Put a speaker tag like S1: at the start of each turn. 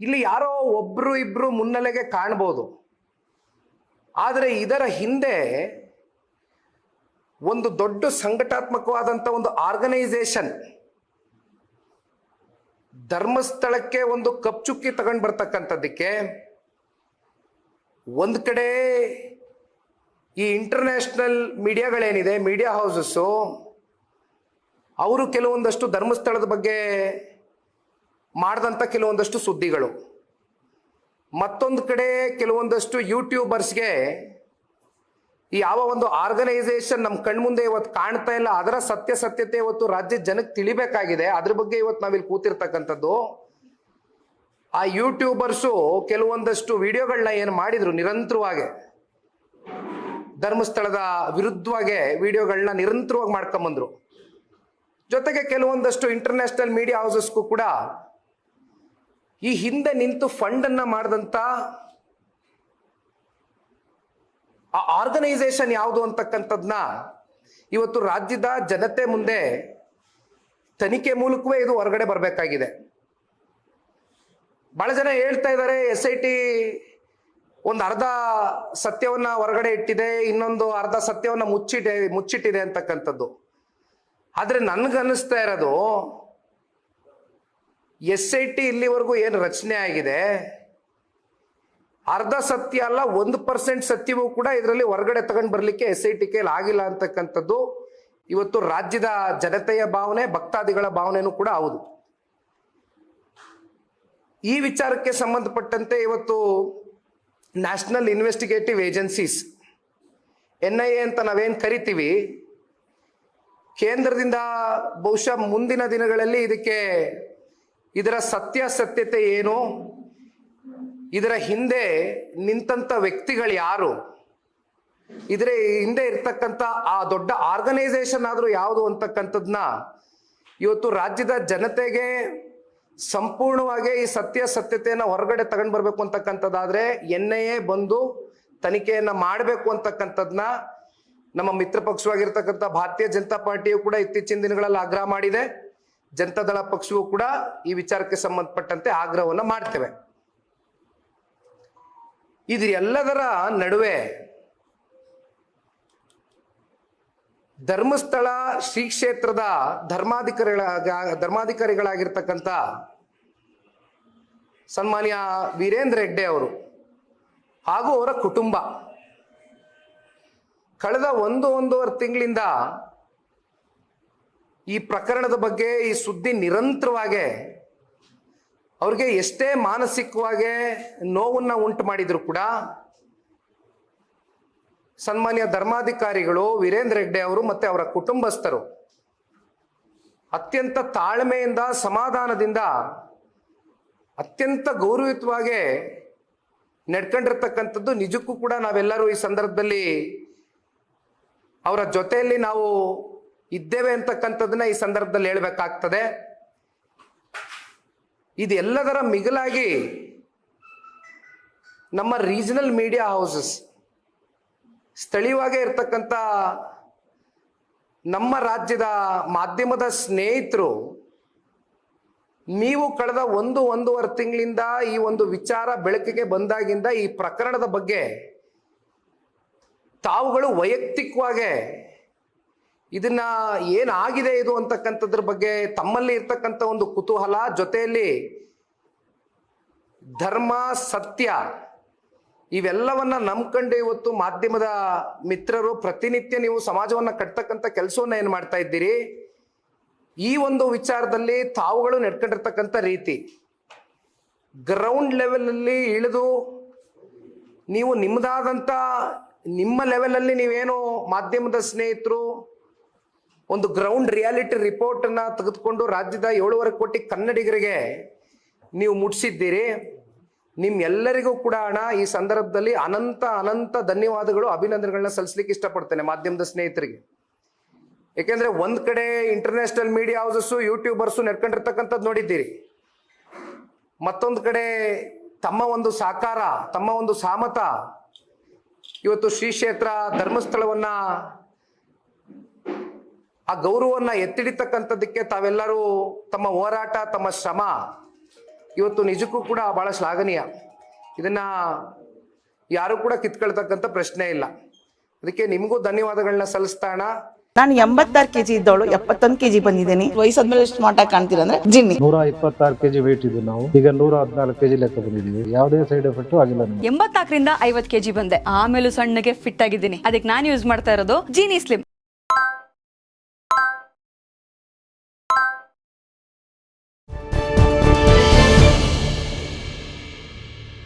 S1: ಇಲ್ಲಿ ಯಾರೋ ಒಬ್ರು ಇಬ್ರು ಮುನ್ನೆಲೆಗೆ ಕಾಣ್ಬೋದು. ಆದರೆ ಇದರ ಹಿಂದೆ ಒಂದು ದೊಡ್ಡ ಸಂಘಟಾತ್ಮಕವಾದಂಥ ಒಂದು ಆರ್ಗನೈಸೇಷನ್, ಧರ್ಮಸ್ಥಳಕ್ಕೆ ಒಂದು ಕಪ್ಚುಕ್ಕಿ ತಗೊಂಡು ಬರ್ತಕ್ಕಂಥದ್ದಕ್ಕೆ ಒಂದು ಕಡೆ ಈ ಇಂಟರ್ನ್ಯಾಷನಲ್ ಮೀಡಿಯಾಗಳೇನಿದೆ ಮೀಡಿಯಾ ಹೌಸಸ್ಸು ಅವರು ಕೆಲವೊಂದಷ್ಟು ಧರ್ಮಸ್ಥಳದ ಬಗ್ಗೆ ಮಾಡಿದಂಥ ಕೆಲವೊಂದಷ್ಟು ಸುದ್ದಿಗಳು. ಮತ್ತೊಂದು ಕಡೆ ಕೆಲವೊಂದಷ್ಟು ಯೂಟ್ಯೂಬರ್ಸ್ಗೆ ಯಾವ ಒಂದು ಆರ್ಗನೈಸೇಷನ್ ನಮ್ಮ ಕಣ್ಮುಂದೆ ಇವತ್ತು ಕಾಣ್ತಾ ಇಲ್ಲ, ಅದರ ಸತ್ಯಾಸತ್ಯತೆ ಇವತ್ತು ರಾಜ್ಯ ಜನಕ್ಕೆ ತಿಳಿಬೇಕಾಗಿದೆ. ಅದ್ರ ಬಗ್ಗೆ ಇವತ್ತು ನಾವಿಲ್ಲಿ ಕೂತಿರ್ತಕ್ಕಂಥದ್ದು. ಆ ಯೂಟ್ಯೂಬರ್ಸು ಕೆಲವೊಂದಷ್ಟು ವಿಡಿಯೋಗಳನ್ನ ಏನು ಮಾಡಿದ್ರು ನಿರಂತರವಾಗಿ. ಧರ್ಮಸ್ಥಳದ ವಿರುದ್ಧವಾಗಿ ವಿಡಿಯೋಗಳನ್ನ ನಿರಂತರವಾಗಿ ಮಾಡ್ಕೊಂಬಂದ್ರು. ಜೊತೆಗೆ ಕೆಲವೊಂದಷ್ಟು ಇಂಟರ್ನ್ಯಾಷನಲ್ ಮೀಡಿಯಾ ಹೌಸಸ್ಗೂ ಕೂಡ ಈ ಹಿಂದೆ ನಿಂತು ಫಂಡ್ ಅನ್ನ ಮಾಡಿದಂತ ಆ ಆರ್ಗನೈಸೇಷನ್ ಯಾವುದು ಅಂತಕ್ಕಂಥದ್ನ ಇವತ್ತು ರಾಜ್ಯದ ಜನತೆ ಮುಂದೆ ತನಿಖೆ ಮೂಲಕವೇ ಇದು ಹೊರಗಡೆ ಬರಬೇಕಾಗಿದೆ. ಬಹಳ ಜನ ಹೇಳ್ತಾ ಇದ್ದಾರೆ ಎಸ್ ಐ ಟಿ ಒಂದು ಅರ್ಧ ಸತ್ಯವನ್ನ ಹೊರಗಡೆ ಇಟ್ಟಿದೆ, ಇನ್ನೊಂದು ಅರ್ಧ ಸತ್ಯವನ್ನ ಮುಚ್ಚಿಟ್ಟೆ ಮುಚ್ಚಿಟ್ಟಿದೆ ಅಂತಕ್ಕಂಥದ್ದು. ಆದರೆ ನನ್ಗನ್ನಿಸ್ತಾ ಇರೋದು ಎಸ್ ಐ ಟಿ ಇಲ್ಲಿವರೆಗೂ ಏನು ರಚನೆ ಆಗಿದೆ? ಅರ್ಧ ಸತ್ಯ ಅಲ್ಲ, ಒಂದು ಪರ್ಸೆಂಟ್ ಸತ್ಯವೂ ಕೂಡ ಇದರಲ್ಲಿ ಹೊರಗಡೆ ತಗೊಂಡು ಬರಲಿಕ್ಕೆ ಎಸ್ ಐ ಟಿ ಕೈಲಿ ಆಗಿಲ್ಲ ಅಂತಕ್ಕಂಥದ್ದು. ಇವತ್ತು ರಾಜ್ಯದ ಜನತೆಯ ಭಾವನೆ, ಭಕ್ತಾದಿಗಳ ಭಾವನೆನೂ ಕೂಡ ಹೌದು. ಈ ವಿಚಾರಕ್ಕೆ ಸಂಬಂಧಪಟ್ಟಂತೆ ಇವತ್ತು national investigative agencies, N I A ಅಂತ ನಾವೇನು ಕರಿತೀವಿ, ಕೇಂದ್ರದಿಂದ ಬಹುಶಃ ಮುಂದಿನ ದಿನಗಳಲ್ಲಿ ಇದಕ್ಕೆ ಇದರ ಸತ್ಯಾಸತ್ಯತೆ ಏನು? ಇದರ ಹಿಂದೆ ನಿಂತಂತ ವ್ಯಕ್ತಿಗಳು ಯಾರು? ಇದರ ಹಿಂದೆ ಇರ್ತಕ್ಕಂಥ ಆ ದೊಡ್ಡ ಆರ್ಗನೈಸೇಷನ್ ಆದರೂ ಯಾವುದು ಅಂತಕ್ಕಂಥದ್ದನ್ನ ಇವತ್ತು ರಾಜ್ಯದ ಜನತೆಗೆ ಸಂಪೂರ್ಣವಾಗಿ ಈ ಸತ್ಯ ಸತ್ಯಾಸತ್ಯತೆಯನ್ನು ಹೊರಗಡೆ ತಗೊಂಡು ಬರಬೇಕು ಅಂತಕ್ಕಂಥದ್ದಾದ್ರೆ ಎನ್ ಬಂದು ತನಿಖೆಯನ್ನ ಮಾಡಬೇಕು ಅಂತಕ್ಕಂಥದ್ದನ್ನ ನಮ್ಮ ಮಿತ್ರ ಪಕ್ಷವಾಗಿರ್ತಕ್ಕಂಥ ಭಾರತೀಯ ಜನತಾ ಪಾರ್ಟಿಯು ಕೂಡ ಇತ್ತೀಚಿನ ದಿನಗಳಲ್ಲಿ ಆಗ್ರಹ ಮಾಡಿದೆ. ಜನತಾದಳ ಪಕ್ಷವೂ ಕೂಡ ಈ ವಿಚಾರಕ್ಕೆ ಸಂಬಂಧಪಟ್ಟಂತೆ ಆಗ್ರಹವನ್ನು ಮಾಡ್ತೇವೆ. ಇದು ಎಲ್ಲದರ ನಡುವೆ ಧರ್ಮಸ್ಥಳ ಶ್ರೀ ಕ್ಷೇತ್ರದ ಧರ್ಮಾಧಿಕಾರಿಗಳ ಧರ್ಮಾಧಿಕಾರಿಗಳಾಗಿರ್ತಕ್ಕಂಥ ಸನ್ಮಾನ್ಯ ವೀರೇಂದ್ರ ಹೆಗ್ಡೆ ಅವರು ಹಾಗೂ ಅವರ ಕುಟುಂಬ. ಕಳೆದ ಒಂದು ಒಂದೂವರೆ ತಿಂಗಳಿಂದ ಈ ಪ್ರಕರಣದ ಬಗ್ಗೆ ಈ ಸುದ್ದಿ ನಿರಂತರವಾಗಿ ಅವ್ರಿಗೆ ಎಷ್ಟೇ ಮಾನಸಿಕವಾಗಿ ನೋವನ್ನು ಉಂಟು ಮಾಡಿದ್ರು ಕೂಡ ಸನ್ಮಾನ್ಯ ಧರ್ಮಾಧಿಕಾರಿಗಳು ವೀರೇಂದ್ರ ಹೆಗ್ಡೆ ಅವರು ಮತ್ತೆ ಅವರ ಕುಟುಂಬಸ್ಥರು ಅತ್ಯಂತ ತಾಳ್ಮೆಯಿಂದ ಸಮಾಧಾನದಿಂದ ಅತ್ಯಂತ ಗೌರವಯುತವಾಗಿ ನಡ್ಕೊಂಡಿರ್ತಕ್ಕಂಥದ್ದು ನಿಜಕ್ಕೂ ಕೂಡ ನಾವೆಲ್ಲರೂ ಈ ಸಂದರ್ಭದಲ್ಲಿ ಅವರ ಜೊತೆಯಲ್ಲಿ ನಾವು ಇದ್ದೇವೆ ಅಂತಕ್ಕಂಥದ್ದನ್ನ ಈ ಸಂದರ್ಭದಲ್ಲಿ ಹೇಳಬೇಕಾಗ್ತದೆ. ಇದೆಲ್ಲದರ ಮಿಗಿಲಾಗಿ ನಮ್ಮ ರೀಜನಲ್ ಮೀಡಿಯಾ ಹೌಸಸ್ ಸ್ಥಳೀಯವಾಗೇ ಇರ್ತಕ್ಕಂಥ ನಮ್ಮ ರಾಜ್ಯದ ಮಾಧ್ಯಮದ ಸ್ನೇಹಿತರು ನೀವು ಕಳೆದ ಒಂದು ಒಂದೂವರೆ ತಿಂಗಳಿಂದ ಈ ಒಂದು ವಿಚಾರ ಬೆಳಕಿಗೆ ಬಂದಾಗಿಂದ ಈ ಪ್ರಕರಣದ ಬಗ್ಗೆ ತಾವುಗಳು ವೈಯಕ್ತಿಕವಾಗಿ ಇದನ್ನ ಏನಾಗಿದೆ ಇದು ಅಂತಕ್ಕಂಥದ್ರ ಬಗ್ಗೆ ತಮ್ಮಲ್ಲಿ ಇರ್ತಕ್ಕಂಥ ಒಂದು ಕುತೂಹಲ ಜೊತೆಯಲ್ಲಿ ಧರ್ಮ, ಸತ್ಯ ಇವೆಲ್ಲವನ್ನ ನಂಬ್ಕೊಂಡು ಇವತ್ತು ಮಾಧ್ಯಮದ ಮಿತ್ರರು ಪ್ರತಿನಿತ್ಯ ನೀವು ಸಮಾಜವನ್ನ ಕಟ್ತಕ್ಕಂಥ ಕೆಲಸವನ್ನ ಏನ್ ಮಾಡ್ತಾ ಇದ್ದೀರಿ? ಈ ಒಂದು ವಿಚಾರದಲ್ಲಿ ತಾವುಗಳು ನಡ್ಕೊಂಡಿರ್ತಕ್ಕಂಥ ರೀತಿ. ಗ್ರೌಂಡ್ ಲೆವೆಲಲ್ಲಿ ಇಳಿದು ನೀವು ನಿಮ್ಮದಾದಂಥ ನಿಮ್ಮ ಲೆವೆಲಲ್ಲಿ ನೀವೇನು ಮಾಧ್ಯಮದ ಸ್ನೇಹಿತರು ಒಂದು ಗ್ರೌಂಡ್ ರಿಯಾಲಿಟಿ ರಿಪೋರ್ಟ್ ಅನ್ನ ತೆಗೆದುಕೊಂಡು ರಾಜ್ಯದ ಏಳುವರೆ ಕೋಟಿ ಕನ್ನಡಿಗರಿಗೆ ನೀವು ಮುಟ್ಟಿಸಿದ್ದೀರಿ ನಿಮ್ಮೆಲ್ಲರಿಗೂ ಕೂಡ ಹಣ ಈ ಸಂದರ್ಭದಲ್ಲಿ ಅನಂತ ಅನಂತ ಧನ್ಯವಾದಗಳು, ಅಭಿನಂದನೆಗಳನ್ನ ಸಲ್ಲಿಸಲಿಕ್ಕೆ ಇಷ್ಟಪಡ್ತೇನೆ ಮಾಧ್ಯಮದ ಸ್ನೇಹಿತರಿಗೆ. ಯಾಕೆಂದ್ರೆ ಒಂದ್ ಕಡೆ ಇಂಟರ್ನ್ಯಾಷನಲ್ ಮೀಡಿಯಾ ಹೌಸಸ್ಸು ಯೂಟ್ಯೂಬರ್ಸು ನೆಡ್ಕೊಂಡಿರ್ತಕ್ಕಂಥದ್ದು ನೋಡಿದ್ದೀರಿ. ಮತ್ತೊಂದು ಕಡೆ ತಮ್ಮ ಒಂದು ಸಾಕಾರ, ತಮ್ಮ ಒಂದು ಸಾಮತ ಇವತ್ತು ಶ್ರೀ ಕ್ಷೇತ್ರ ಧರ್ಮಸ್ಥಳವನ್ನ ಆ ಗೌರವವನ್ನ ಎತ್ತಿಡಿತಕ್ಕಂಥದ್ದಕ್ಕೆ ತಾವೆಲ್ಲರೂ ತಮ್ಮ ಹೋರಾಟ ತಮ್ಮ ಶ್ರಮ ಇವತ್ತು ನಿಜಕ್ಕೂ ಕೂಡ ಬಹಳ ಶ್ಲಾಘನೀಯ ಇದನ್ನ ಯಾರು ಕೂಡ ಕಿತ್ಕೊಳ್ತಕ್ಕಂಥ ಪ್ರಶ್ನೆ ಇಲ್ಲ. ಅದಕ್ಕೆ ನಿಮಗೂ ಧನ್ಯವಾದಗಳನ್ನ ಸಲ್ಲಿಸ್ತಾಣ
S2: ನಾನು ಎಂಬತ್ತಾರು ಕೆಜಿ ಇದ್ದವಳು ಎಪ್ಪತ್ತೊಂದು ಕೆಜಿ ಬಂದಿದ್ದೀನಿ. ವಯಸ್ಸಾದ್ಮೇಲೆ ಸ್ಮಾರ್ಟ್ ಆಗಿ ಕಾಣ್ತೀರ ಅಂದ್ರೆ ಜಿನ್ನಿ.
S3: ನೂರ ಇಪ್ಪತ್ತಾರು ಕೆಜಿ ವೇಟ್ ಇದ್ದು ನಾವು. ಈಗ ನೂರ ಹದಿನಾಲ್ಕು ಕೆಜಿ ಲೆಕ್ಕ ಬಂದಿದ್ದೀವಿ. ಯಾವುದೇ ಸೈಡ್ ಎಫೆಕ್ಟ್ ಆಗಿಲ್ಲ ನಮಗೆ.
S4: ಎಂಬತ್ನಾಲ್ಕರಿಂದ ಐವತ್ ಕೆಜಿ ಬಂದೆ. ಆಮೇಲೆ ಸಣ್ಣಗೆ ಫಿಟ್ ಆಗಿದ್ದೀನಿ. ಅದಕ್ಕೆ ನಾನು ಯೂಸ್ ಮಾಡ್ತಾ ಇರೋದು ಜೀನಿ ಸ್ಲಿಮ್